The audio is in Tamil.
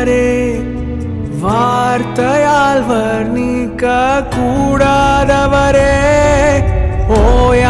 ஆண்டவரே வார்த்தையால் வர்ணிக்க கூடாதவரே ஓயா